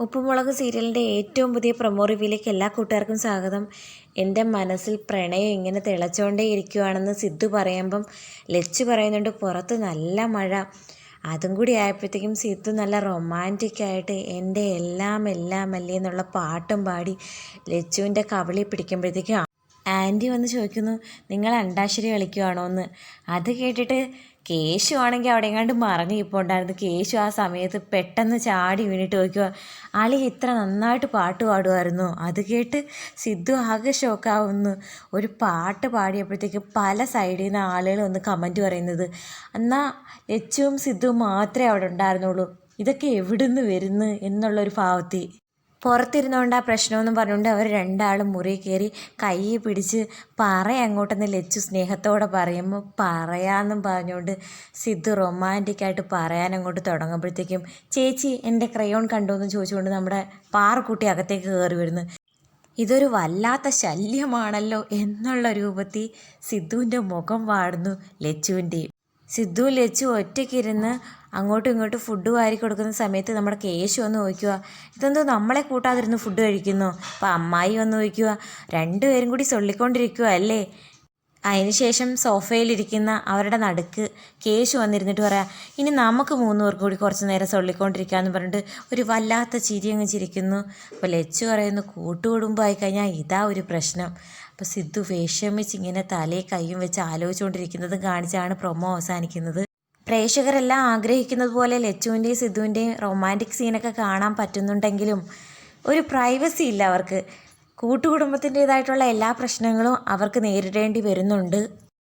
ഉപ്പുമുളക് സീരിയലിന്റെ ഏറ്റവും പുതിയ പ്രൊമോ റിവ്യൂയിലേക്ക് എല്ലാ കൂട്ടുകാർക്കും സ്വാഗതം. എന്റെ മനസ്സിൽ പ്രണയം ഇങ്ങനെ തിളച്ചുകൊണ്ടേ ഇരിക്കുവാണെന്ന് സിദ്ധു പറയുമ്പം ലച്ചു പറയുന്നുണ്ട് പുറത്ത് നല്ല മഴ. അതും കൂടി ആയപ്പോഴത്തേക്കും സിദ്ധു നല്ല റൊമാന്റിക്കായിട്ട് എന്റെ എല്ലാം എല്ലാം അല്ലേ എന്നുള്ള പാട്ടും പാടി ലച്ചുവിന്റെ കവളി പിടിക്കുമ്പോഴത്തേക്കും ആന്റി വന്ന് ചോദിക്കുന്നു നിങ്ങൾ അണ്ടാശ്ശേരി കളിക്കുവാണോ എന്ന്? അത് കേട്ടിട്ട് കേശു ആണെങ്കിൽ അവിടെ എങ്ങാണ്ട് മറങ്ങി ഇപ്പോൾ ഉണ്ടായിരുന്നു കേശു ആ സമയത്ത് പെട്ടെന്ന് ചാടി വീണിട്ട് നോക്കുക അളി ഇത്ര നന്നായിട്ട് പാട്ട് പാടുമായിരുന്നു അത് കേട്ട് സിദ്ധു ആകെ ഷോക്കാവുന്നു. ഒരു പാട്ട് പാടിയപ്പോഴത്തേക്ക് പല സൈഡിൽ നിന്ന് ആളുകൾ വന്ന് കമന്റ് പറയുന്നത് എന്നാൽ എച്ചുവും സിദ്ധുവും മാത്രമേ അവിടെ ഉണ്ടായിരുന്നുള്ളൂ. ഇതൊക്കെ എവിടുന്ന് വരുന്നു? എന്നുള്ളൊരു ഭാവത്തിൽ. പുറത്തിരുന്നുകൊണ്ട് ആ പ്രശ്നമെന്നും പറഞ്ഞുകൊണ്ട് അവർ രണ്ടാളും മുറി കയറി കൈ പിടിച്ച് പറ അങ്ങോട്ടെന്ന് ലച്ചു സ്നേഹത്തോടെ പറയുമ്പോൾ പറയാമെന്നും പറഞ്ഞുകൊണ്ട് സിദ്ധു റൊമാന്റിക്കായിട്ട് പറയാൻ അങ്ങോട്ട് തുടങ്ങുമ്പോഴത്തേക്കും ചേച്ചി എന്റെ ക്രയോൺ കണ്ടോ എന്ന് ചോദിച്ചുകൊണ്ട് നമ്മുടെ പാറക്കുട്ടി അകത്തേക്ക് കയറി വരുന്നു. ഇതൊരു വല്ലാത്ത ശല്യമാണല്ലോ എന്നുള്ള രൂപത്തിൽ സിദ്ധുവിന്റെ മുഖം വാടുന്നു ലച്ചുവിന്റെയും സിദ്ധു ലച്ചു ഒറ്റയ്ക്കിരുന്ന് അങ്ങോട്ടും ഇങ്ങോട്ടും ഫുഡ് വാരി കൊടുക്കുന്ന സമയത്ത് നമ്മുടെ കേശു വന്ന് നോക്കുക ഇതെന്തോ നമ്മളെ കൂട്ടാതിരുന്ന് ഫുഡ് കഴിക്കുന്നു? അപ്പോൾ അമ്മായി വന്ന് നോക്കുക രണ്ടുപേരും കൂടി ചൊല്ലിക്കൊണ്ടിരിക്കുക അല്ലേ? അതിനുശേഷം സോഫയിലിരിക്കുന്ന അവരുടെ നടുക്ക് കേശു വന്നിരുന്നിട്ട് പറയാം ഇനി നമുക്ക് മൂന്ന് പേർക്ക് കൂടി കുറച്ച് നേരം സൊള്ളിക്കൊണ്ടിരിക്കാമെന്ന് പറഞ്ഞിട്ട് ഒരു വല്ലാത്ത ചിരി അങ്ങ് ചിരിക്കുന്നു. അപ്പോൾ ലച്ചു പറയുന്നു കൂട്ടുകുടുംബമായി കഴിഞ്ഞാൽ ഇതാ ഒരു പ്രശ്നം. അപ്പോൾ സിദ്ധു വിഷമിച്ച് ഇങ്ങനെ തലയെ കൈയും വെച്ച് ആലോചിച്ചുകൊണ്ടിരിക്കുന്നതും കാണിച്ചാണ് പ്രൊമോ അവസാനിക്കുന്നത്. പ്രേക്ഷകരെല്ലാം ആഗ്രഹിക്കുന്നത് പോലെ ലച്ചുവിന്റെയും സിദ്ധുവിന്റെയും റൊമാന്റിക് സീനൊക്കെ കാണാൻ പറ്റുന്നുണ്ടെങ്കിലും ഒരു പ്രൈവസി ഇല്ല അവർക്ക്. കൂട്ടുകുടുംബത്തിന്റേതായിട്ടുള്ള എല്ലാ പ്രശ്നങ്ങളും അവർക്ക് നേരിടേണ്ടി വരുന്നുണ്ട്.